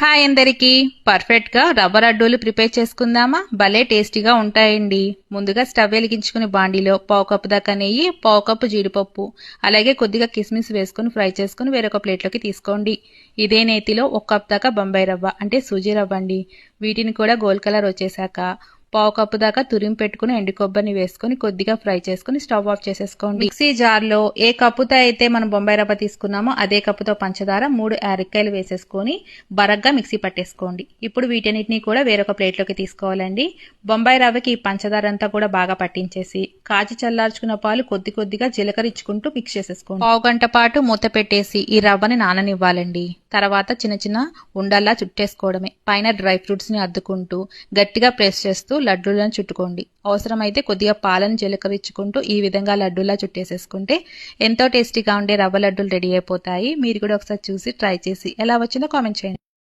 Hi అందరికీ. పర్ఫెక్ట్గా రవ్వ లడ్డూలు ప్రిపేర్ చేసుకుందామా? భలే టేస్టీగా ఉంటాయండి. ముందుగా స్టవ్ వెలిగించుకుని బాండీలో పావు కప్పు దాకా నెయ్యి పావు కప్పు జీడిపప్పు అలాగే కొద్దిగా కిస్మిస్ వేసుకుని ఫ్రై చేసుకుని వేరొక ప్లేట్లోకి తీసుకోండి. ఇదే నేతిలో ఒక కప్ దాకా బొంబాయి రవ్వ అంటే సూజీ రవ్వ అండి. వీటిని కూడా గోల్డ్ కలర్ వచ్చేసాక పావు కప్పు దాకా తురిమి పెట్టుకుని ఎండు కొబ్బరిని వేసుకుని కొద్దిగా ఫ్రై చేసుకుని స్టవ్ ఆఫ్ చేసేసుకోండి. మిక్సీ జార్లో ఏ కప్పుతో అయితే మనం బొంబాయి రవ్వ తీసుకున్నామో అదే కప్పుతో పంచదార మూడు యారక్కాయలు వేసేసుకొని బరగ్గా మిక్సీ పట్టేసుకోండి. ఇప్పుడు వీటన్నిటిని కూడా వేరొక ప్లేట్లోకి తీసుకోవాలండి. బొంబాయి రవ్వకి ఈ పంచదార అంతా కూడా బాగా పట్టించేసి కాచి చల్లార్చుకున్న పాలు కొద్ది కొద్దిగా జీలకరించుకుంటూ మిక్స్ చేసేసుకోండి. పావు గంట పాటు మూత పెట్టేసి ఈ రవ్వని నాననివ్వాలండి. తర్వాత చిన్న చిన్న ఉండల్లా చుట్టేసుకోవడమే. పైన డ్రై ఫ్రూట్స్ని అద్దుకుంటూ గట్టిగా ప్రెస్ చేస్తూ లడ్డూలను చుట్టుకోండి. అవసరమైతే కొద్దిగా పాలను జీలకరించుకుంటూ ఈ విధంగా లడ్డూలా చుట్టేసేసుకుంటే ఎంతో టేస్టీగా ఉండే రవ్వ లడ్డూలు రెడీ అయిపోతాయి. మీరు కూడా ఒకసారి చూసి ట్రై చేసి ఎలా వచ్చిందో కామెంట్ చేయండి.